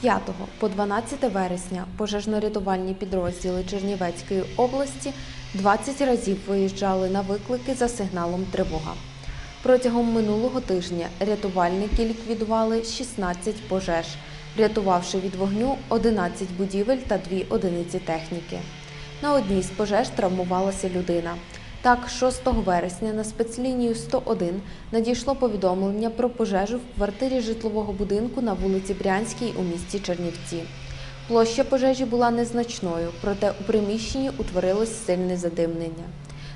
5 по 12 вересня пожежно-рятувальні підрозділи Чернівецької області 20 разів виїжджали на виклики за сигналом тривога. Протягом минулого тижня рятувальники ліквідували 16 пожеж, врятувавши від вогню 11 будівель та 2 одиниці техніки. На одній з пожеж травмувалася людина. Так, 6 вересня на спецлінію 101 надійшло повідомлення про пожежу в квартирі житлового будинку на вулиці Брянській у місті Чернівці. Площа пожежі була незначною, проте у приміщенні утворилось сильне задимлення.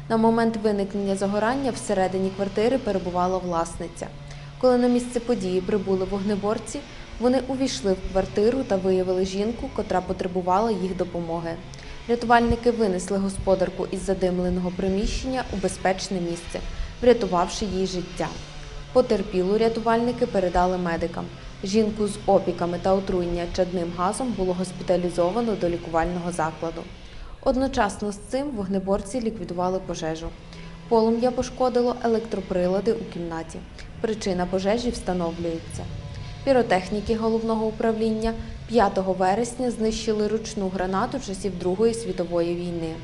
На момент виникнення загорання всередині квартири перебувала власниця. Коли на місце події прибули вогнеборці, вони увійшли в квартиру та виявили жінку, котра потребувала їх допомоги. Рятувальники винесли господарку із задимленого приміщення у безпечне місце, врятувавши їй життя. Потерпілу рятувальники передали медикам. Жінку з опіками та отруєння чадним газом було госпіталізовано до лікувального закладу. Одночасно з цим вогнеборці ліквідували пожежу. Полум'я пошкодило електроприлади у кімнаті. Причина пожежі встановлюється. Піротехніки головного управління 5 вересня знищили ручну гранату часів Другої світової війни.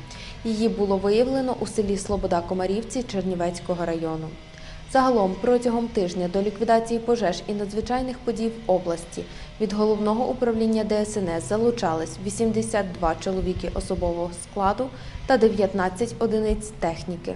Її було виявлено у селі Слобода Комарівці Чернівецького району. Загалом протягом тижня до ліквідації пожеж і надзвичайних подій в області від головного управління ДСНС залучались 82 чоловіки особового складу та 19 одиниць техніки.